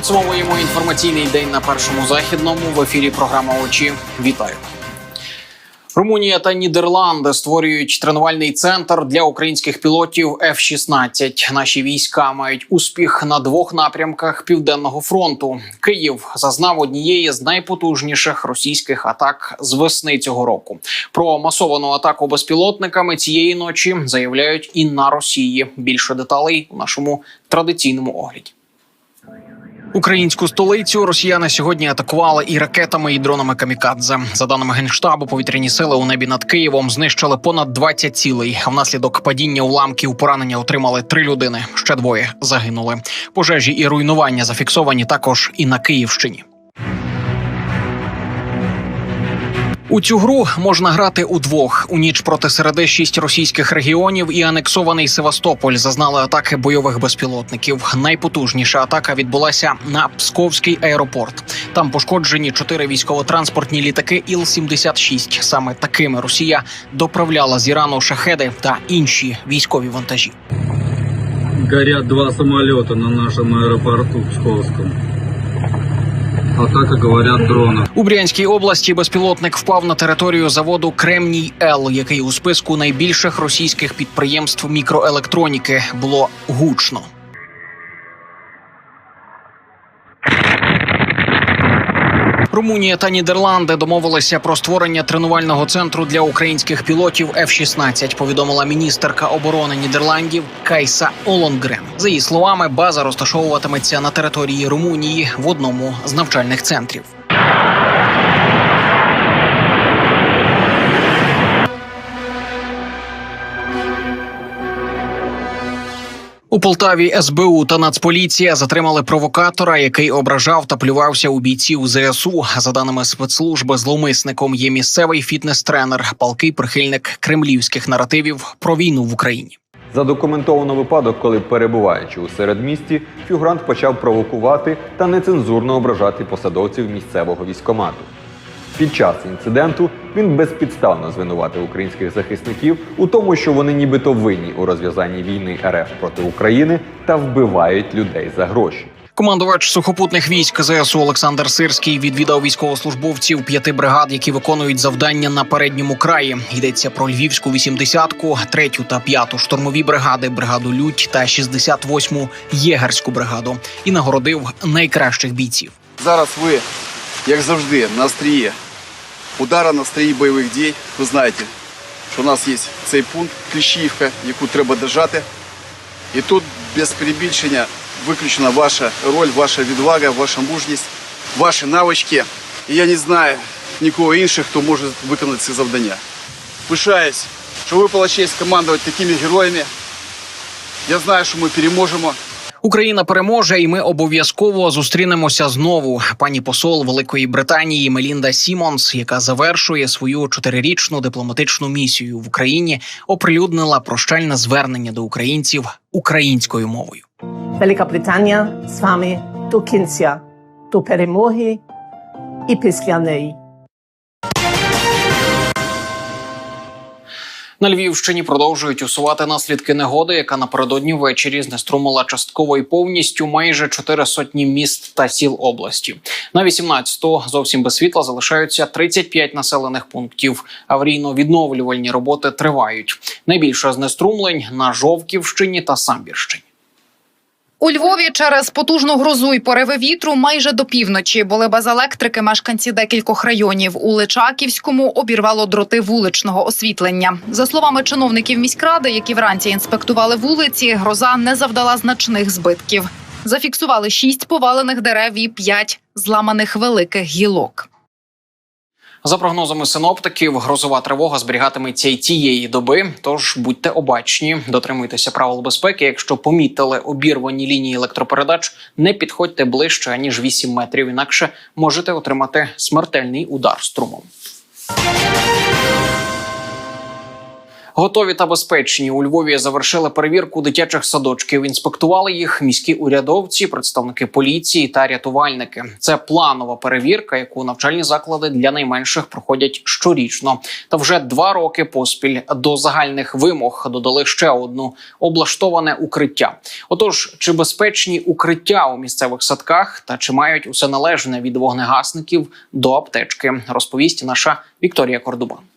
Підсумовуємо інформаційний день на першому західному в ефірі. Програма очі. Вітаю. Румунія та Нідерланди створюють тренувальний центр для українських пілотів F-16. Наші війська мають успіх на двох напрямках південного фронту. Київ зазнав однієї з найпотужніших російських атак з весни цього року. Про масовану атаку безпілотниками цієї ночі заявляють і на Росії. Більше деталей у нашому традиційному огляді. Українську столицю росіяни сьогодні атакували і ракетами, і дронами камікадзе. За даними генштабу, повітряні сили у небі над Києвом знищили понад 20 цілей. Внаслідок падіння уламків поранення отримали три людини. Ще двоє загинули. Пожежі і руйнування зафіксовані також і на Київщині. У цю гру можна грати удвох. У ніч проти середи шість російських регіонів і анексований Севастополь зазнали атаки бойових безпілотників. Найпотужніша атака відбулася на Псковський аеропорт. Там пошкоджені чотири військово-транспортні літаки Іл-76. Саме такими Росія доправляла з Ірану шахеди та інші військові вантажі. Горят два самолета на нашем аэропорту Псковском. Атака, говорят, дрона. У Брянській області безпілотник впав на територію заводу Кремній Л, який у списку найбільших російських підприємств мікроелектроніки було гучно. Румунія та Нідерланди домовилися про створення тренувального центру для українських пілотів F-16, повідомила міністерка оборони Нідерландів Кайса Олонгрен. За її словами, база розташовуватиметься на території Румунії в одному з навчальних центрів. У Полтаві СБУ та Нацполіція затримали провокатора, який ображав та плювався у бійців ЗСУ. За даними спецслужби, зловмисником є місцевий фітнес-тренер, палкий прихильник кремлівських наративів про війну в Україні. Задокументовано випадок, коли перебуваючи у середмісті, фігурант почав провокувати та нецензурно ображати посадовців місцевого військомату. Під час інциденту він безпідставно звинуватив українських захисників у тому, що вони нібито винні у розв'язанні війни РФ проти України та вбивають людей за гроші. Командувач сухопутних військ ЗСУ Олександр Сирський відвідав військовослужбовців п'яти бригад, які виконують завдання на передньому краї. Йдеться про львівську 80-ку, третю та п'яту штурмові бригади, бригаду Лють та 68-му єгерську бригаду і нагородив найкращих бійців. Зараз ви, як завжди, на острії удара на острії бойових дій. Ви знаєте, що у нас є цей пункт Кліщівка, яку треба держати. І тут без перебільшення виключена ваша роль, ваша відвага, ваша мужність, ваші навички. І я не знаю нікого іншого, хто може виконати це завдання. Пишаюсь, що ви випала честь командувати такими героями. Я знаю, що ми переможемо. Україна переможе, і ми обов'язково зустрінемося знову. Пані посол Великої Британії Мелінда Сімонс, яка завершує свою чотирирічну дипломатичну місію в Україні, оприлюднила прощальне звернення до українців українською мовою. Велика Британія з вами до кінця, до перемоги і після неї. На Львівщині продовжують усувати наслідки негоди, яка напередодні ввечері знеструмила частково і повністю майже чотири сотні міст та сіл області. На 18-го зовсім без світла залишаються 35 населених пунктів. Аврійно-відновлювальні роботи тривають. Найбільше знеструмлень на Жовківщині та Самбірщині. У Львові через потужну грозу й пориви вітру майже до півночі були без електрики мешканці декількох районів. У Личаківському обірвало дроти вуличного освітлення. За словами чиновників міськради, які вранці інспектували вулиці, гроза не завдала значних збитків. Зафіксували шість повалених дерев і п'ять зламаних великих гілок. За прогнозами синоптиків, грозова тривога зберігатиметься й цієї доби. Тож будьте обачні, дотримуйтеся правил безпеки. Якщо помітили обірвані лінії електропередач, не підходьте ближче ніж 8 метрів. Інакше можете отримати смертельний удар струмом. Готові та безпечні у Львові завершили перевірку дитячих садочків. Інспектували їх міські урядовці, представники поліції та рятувальники. Це планова перевірка, яку навчальні заклади для найменших проходять щорічно. Та вже два роки поспіль до загальних вимог додали ще одну облаштоване укриття. Отож, чи безпечні укриття у місцевих садках та чи мають усе належне від вогнегасників до аптечки, розповість наша Вікторія Кордубан.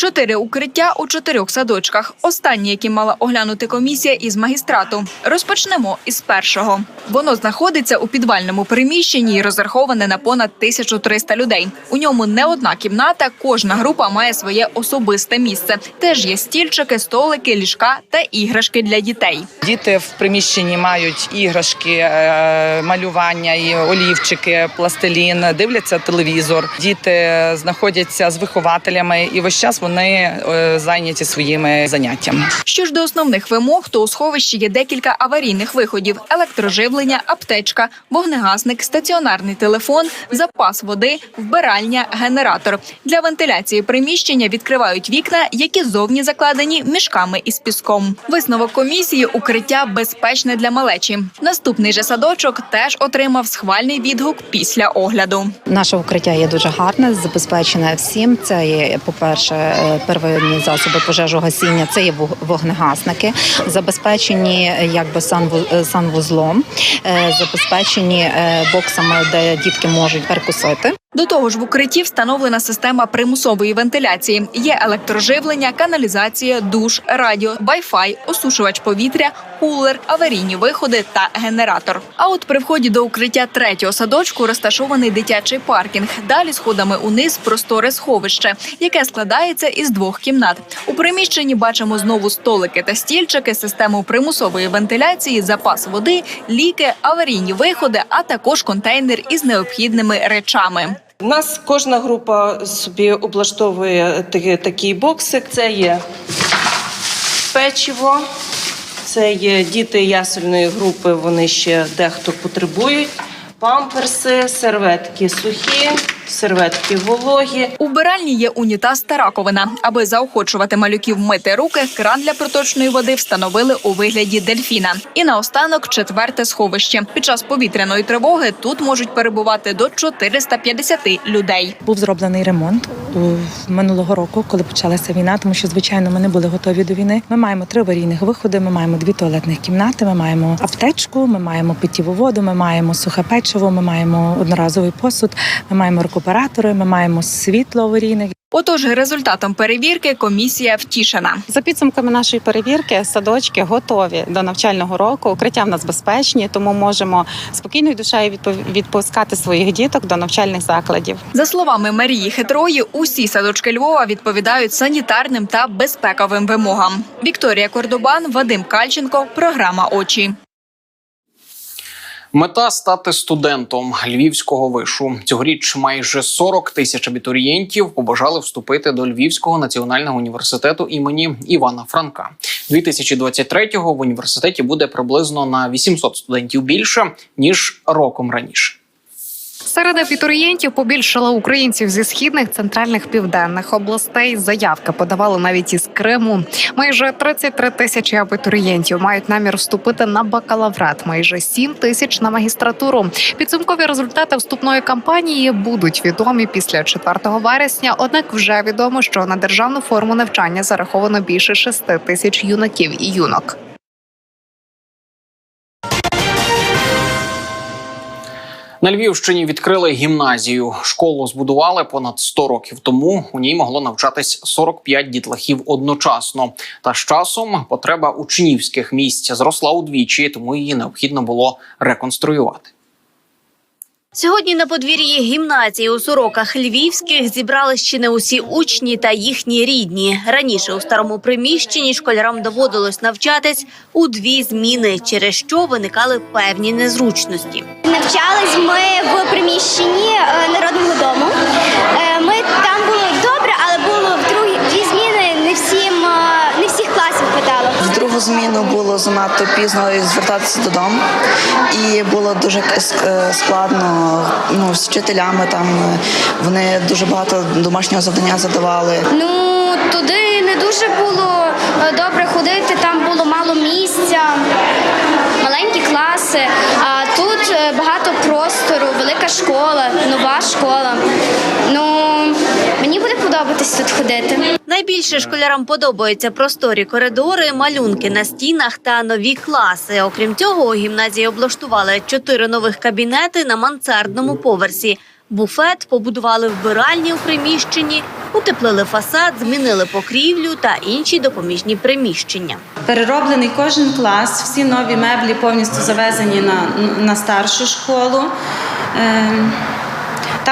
Чотири укриття у чотирьох садочках. Останні, які мала оглянути комісія із магістрату. Розпочнемо із першого. Воно знаходиться у підвальному приміщенні і розраховане на понад 1300 людей. У ньому не одна кімната, кожна група має своє особисте місце. Теж є стільчики, столики, ліжка та іграшки для дітей. Діти в приміщенні мають іграшки, е, малювання, і олівчики, пластилін, дивляться телевізор. Діти знаходяться з вихователями, і весь час вони е, зайняті своїми заняттями. Що ж до основних вимог, то у сховищі є декілька аварійних виходів: електроживлення, аптечка, вогнегасник, стаціонарний телефон, запас води, вбиральня, генератор. Для вентиляції приміщення відкривають вікна, які зовні закладені мішками із піском. Висновок комісії укриття безпечне для малечі. Наступний же садочок теж отримав схвальний відгук після огляду. Наше укриття є дуже гарне, забезпечене всім. Це є, по-перше, е, первинні засоби пожежогасіння, це є вогнегасники, забезпечені е, якби е, санвузлом, е, забезпечені е, боксами, де дітки можуть перекусити. До того ж, в укритті встановлена система примусової вентиляції. Є електроживлення, каналізація, душ, радіо, вай-фай, осушувач повітря, кулер, аварійні виходи та генератор. А от при вході до укриття третього садочку розташований дитячий паркінг. Далі сходами униз просторе сховище, яке складається із двох кімнат. У приміщенні бачимо знову столики та стільчики, систему примусової вентиляції, запас води, ліки, аварійні виходи, а також контейнер із необхідними речами. У нас кожна група собі облаштовує такий боксик. Це є печиво, це є діти ясельної групи, вони ще дехто потребують. Памперси, серветки сухі, серветки вологі. У вбиральні є унітаз та раковина. Аби заохочувати малюків мити руки, кран для проточної води встановили у вигляді дельфіна. І наостанок четверте сховище. Під час повітряної тривоги тут можуть перебувати до 450 людей. Був зроблений ремонт минулого року, коли почалася війна, тому що звичайно ми не були готові до війни. Ми маємо три аварійних виходи. Ми маємо дві туалетних кімнати. Ми маємо аптечку, ми маємо питтєву воду, ми маємо сухе печиво, ми маємо одноразовий посуд, ми маємо рекуператори, ми маємо світло аварійне. Отож, результатом перевірки комісія втішена. За підсумками нашої перевірки, садочки готові до навчального року. Укриття в нас безпечні, тому можемо спокійною душею відпускати своїх діток до навчальних закладів. За словами Марії Хитрої, усі садочки Львова відповідають санітарним та безпековим вимогам. Вікторія Кордобан, Вадим Кальченко, програма Очі. Мета стати студентом львівського вишу. Цьогоріч майже 40 тисяч абітурієнтів побажали вступити до Львівського національного університету імені Івана Франка. 2023-го в університеті буде приблизно на 800 студентів більше ніж роком раніше. Серед абітурієнтів побільшало українців зі східних, центральних, південних областей. Заявки подавали навіть із Криму. Майже 33 тисячі абітурієнтів мають намір вступити на бакалаврат. Майже 7 тисяч на магістратуру. Підсумкові результати вступної кампанії будуть відомі після 4 вересня. Однак вже відомо, що на державну форму навчання зараховано більше 6 тисяч юнаків і юнок. На Львівщині відкрили гімназію. Школу збудували понад 100 років тому. У ній могло навчатись 45 дітлахів одночасно. Та з часом потреба учнівських місць зросла удвічі, тому її необхідно було реконструювати. Сьогодні на подвір'ї гімназії у Сороках Львівських зібрали ще не усі учні та їхні рідні. Раніше у старому приміщенні школярам доводилось навчатись у дві зміни, через що виникали певні незручності. Навчались ми в приміщенні е, народного дому. Е, Ми там було добре, але було в другі дві зміни. Не всім е, не всіх класів хватало. Зміну було занадто пізно звертатися додому, і було дуже складно ну, з вчителями. Там вони дуже багато домашнього завдання задавали. Ну туди не дуже було е, добре ходити, там було мало місця, маленькі класи, а тут е, багато простору, велика школа, нова школа. Ну, мені буде подобатись тут ходити. Найбільше школярам подобаються просторі коридори, малюнки на стінах та нові класи. Окрім цього, у гімназії облаштували чотири нових кабінети на мансардному поверсі. Буфет побудували вбиральні у приміщенні, утеплили фасад, змінили покрівлю та інші допоміжні приміщення. Перероблений кожен клас, всі нові меблі повністю завезені на, на старшу школу. Ем,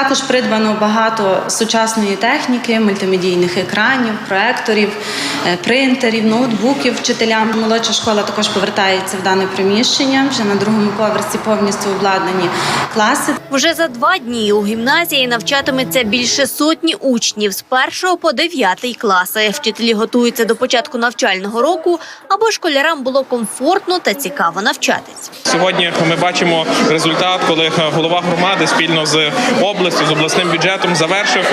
Також придбано багато сучасної техніки, мультимедійних екранів, проекторів, е, принтерів, ноутбуків вчителям. Молодша школа також повертається в дане приміщення. Вже на другому поверсі повністю обладнані класи. Вже за два дні у гімназії навчатиметься більше сотні учнів з першого по дев'ятий класи. Вчителі готуються до початку навчального року, аби школярам було комфортно та цікаво навчатись. Сьогодні ми бачимо результат, коли голова громади спільно з областю, з обласним бюджетом завершив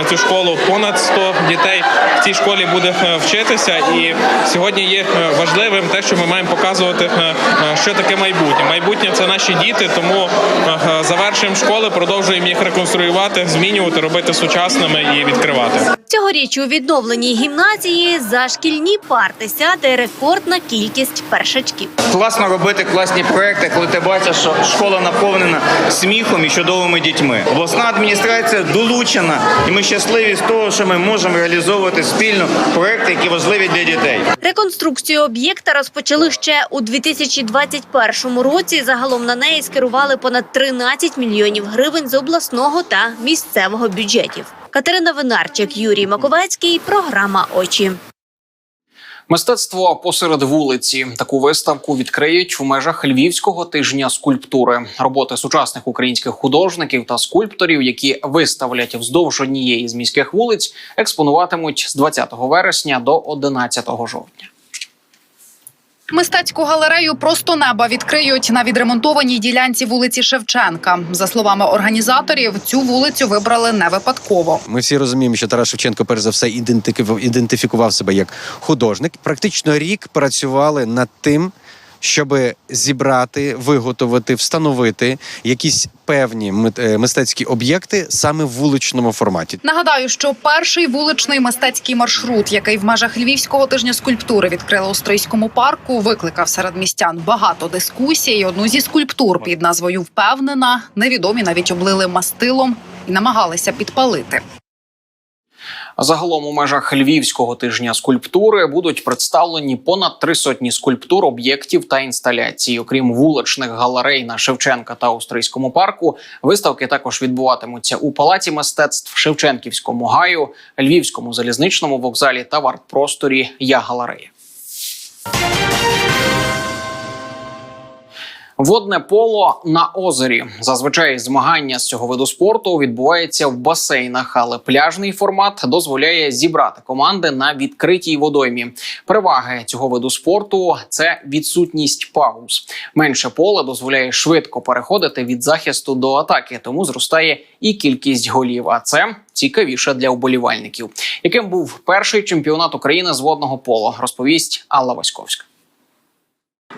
е, цю школу. Понад 100 дітей в цій школі буде е, вчитися. І сьогодні є е, важливим те, що ми маємо показувати, що таке майбутнє. Майбутнє це наші діти, тому завершуємо школи, продовжуємо їх реконструювати, змінювати, робити сучасними і відкривати. Цьогоріч у відновленій гімназії за шкільні парти сяде рекордна кількість першачків. Класно робити класні проекти, коли ти бачиш, що школа наповнена сміхом і чудовими дітьми. Обласна адміністрація долучена, і ми щасливі з того, що ми можемо реалізовувати спільно проекти, які важливі для дітей. Реконструкцію об'єкта розпочали ще у 2021 році. Загалом на неї скерували понад 13 мільйонів гривень з обласного та місцевого бюджетів. Катерина Винарчик, Юрій Маковецький. Програма Очі. Мистецтво посеред вулиці. Таку виставку відкриють в межах Львівського тижня скульптури. Роботи сучасних українських художників та скульпторів, які виставлять вздовж однієї з міських вулиць, експонуватимуть з 20 вересня до 11 жовтня. Мистецьку галерею просто неба відкриють на відремонтованій ділянці вулиці Шевченка. За словами організаторів, цю вулицю вибрали не випадково. Ми всі розуміємо, що Тарас Шевченко, перш за все, ідентифікував, себе як художник. Практично рік працювали над тим, щоб зібрати, виготовити, встановити якісь певні е, мистецькі об'єкти саме в вуличному форматі. Нагадаю, що перший вуличний мистецький маршрут, який в межах Львівського тижня скульптури відкрили у Стрийському парку, викликав серед містян багато дискусій. Одну зі скульптур під назвою Впевнена невідомі навіть облили мастилом і намагалися підпалити. Загалом у межах Львівського тижня скульптури будуть представлені понад три сотні скульптур, об'єктів та інсталяцій. Окрім вуличних галерей на Шевченка та Австрійському парку, виставки також відбуватимуться у палаці мистецтв, Шевченківському гаю, Львівському залізничному вокзалі та в арт-просторі Я галерея. Водне поло на озері. Зазвичай змагання з цього виду спорту відбувається в басейнах, але пляжний формат дозволяє зібрати команди на відкритій водоймі. Переваги цього виду спорту це відсутність пауз. Менше поле дозволяє швидко переходити від захисту до атаки, тому зростає і кількість голів. А це цікавіше для вболівальників. Яким був перший чемпіонат України з водного пола, розповість Алла Васьковська.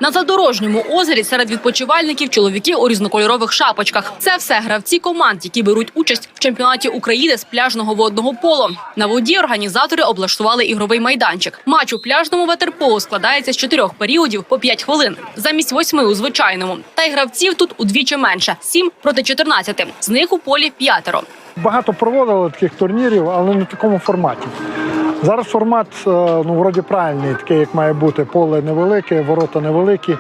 На задорожньому озері серед відпочивальників чоловіки у різнокольорових шапочках. Це все гравці команд, які беруть участь в чемпіонаті України з пляжного водного поло. На воді організатори облаштували ігровий майданчик. Матч у пляжному ветерполо складається з чотирьох періодів по 5 хвилин, замість восьми у звичайному. Та й гравців тут удвічі менше 7 проти 14. З них у полі п'ятеро. Багато проводили таких турнірів, але не в такому форматі. Зараз формат е, ну вроді правильний, такий, як має бути. Поле невелике, ворота невеликі.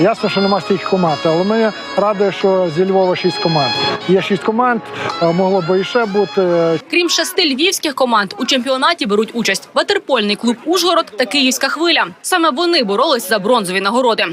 Ясно, що нема стільки команд, але мене радує, що зі Львова шість команд. Є шість команд, е, могло би і ще бути. Крім шести львівських команд, у чемпіонаті беруть участь ватерпольний клуб Ужгород та Київська хвиля. Саме вони боролись за бронзові нагороди.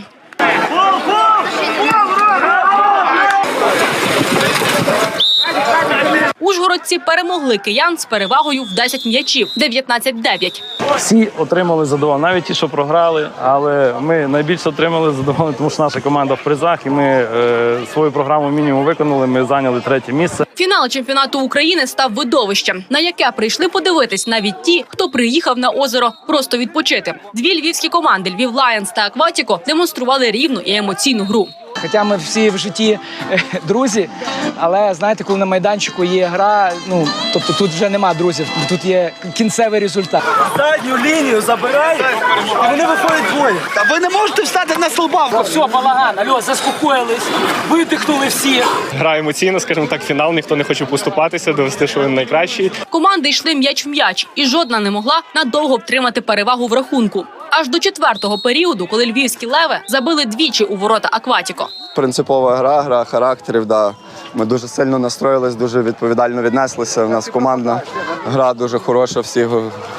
Ужгородці перемогли киян з перевагою в 10 м'ячів 19-9. Всі отримали задоволення, навіть ті, що програли, але ми найбільше отримали задоволення, тому що наша команда в призах, і ми е, свою програму мінімум виконали. Ми зайняли третє місце. Фінал чемпіонату України став видовищем, на яке прийшли подивитись навіть ті, хто приїхав на озеро просто відпочити. Дві львівські команди Львів Лайонс та Акватіко демонстрували рівну і емоційну гру. Хоча ми всі в житті е, друзі, але знаєте, коли на майданчику є гра, ну тобто тут вже нема друзів, тут є кінцевий результат. Задню лінію забирають, і вони виходять двоє. Та ви не можете встати на столба. все, балаган, алло, заспокоїлись, видихнули всі. Гра емоційна, скажімо так, фінал. Ніхто не хоче поступатися, довести, що він найкращий. Команди йшли м'яч в м'яч, і жодна не могла надовго втримати перевагу в рахунку. Аж до четвертого періоду, коли львівські леви забили двічі у ворота Акватіко. Принципова гра, гра характерів. Да. Ми дуже сильно настроїлись, дуже відповідально віднеслися. У нас командна гра дуже хороша. Всі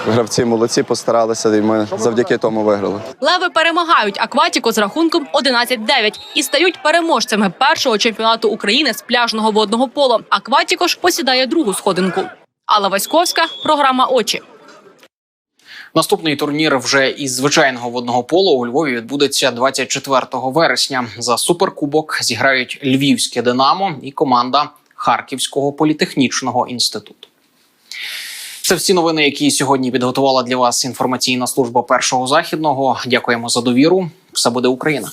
гравці молодці постаралися, і ми завдяки тому виграли. Леви перемагають Акватіко з рахунком 11-9 і стають переможцями першого чемпіонату України з пляжного водного поло. Акватіко ж посідає другу сходинку. Алла Васьковська, програма Очі. Наступний турнір вже із звичайного водного полу у Львові відбудеться 24 вересня. За суперкубок зіграють Львівське Динамо і команда Харківського політехнічного інституту. Це всі новини, які сьогодні підготувала для вас інформаційна служба першого західного. Дякуємо за довіру. Все буде Україна.